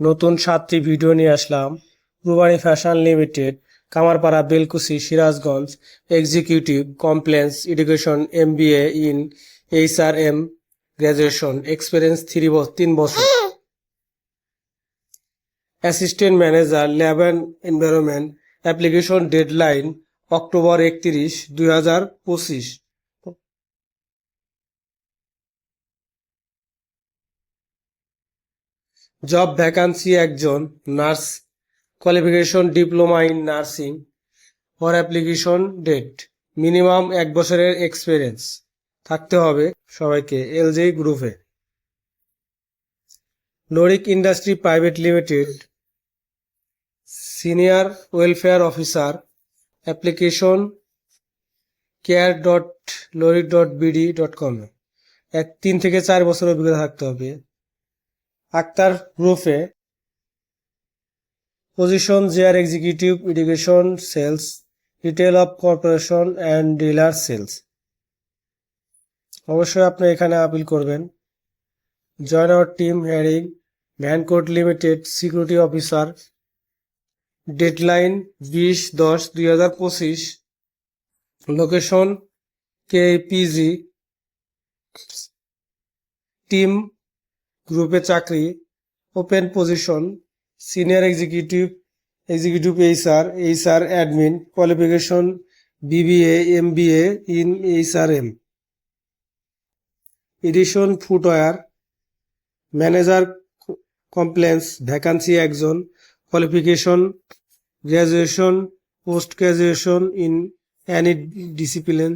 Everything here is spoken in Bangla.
নতুন সাতটি ভিডিও নিয়ে আসলাম। Rubani fashion limited, Kamarpara Belkuchi Sirajganj, executive compliance education, MBA in H R M graduation experience three তিন বছর। Assistant manager, lab and environment, application deadline, October একত্রিশ, দুই হাজার পঁচিশ। জব ভ্যাকান্সি একজন nurse qualification diploma in nursing for application date minimum এক বছরের এক্সপিরিয়েন্স থাকতে হবে সবাইকে এলজি গ্রুপে Lorik industry private limited senior welfare officer application care dot Lorik dot BD dot কম এক, তিন থেকে চার বছর অভিজ্ঞতা থাকতে হবে। আক্তার গ্রুপে position, জেয়ার executive, irrigation, sales, retail of corporation and dealer sales. অবশ্যই আপনি এখানে আপিল করবেন। Join our team hiring Vancot limited, security officer. Deadline বিশ দশ দুই হাজার পঁচিশ। লোকেশন কে পিজি টিম গ্রুপে চাকরি open position senior executive executive HR HR admin qualification BBA MBA in HR M Edison footwear manager compliance vacancy একজন qualification graduation post graduation in any discipline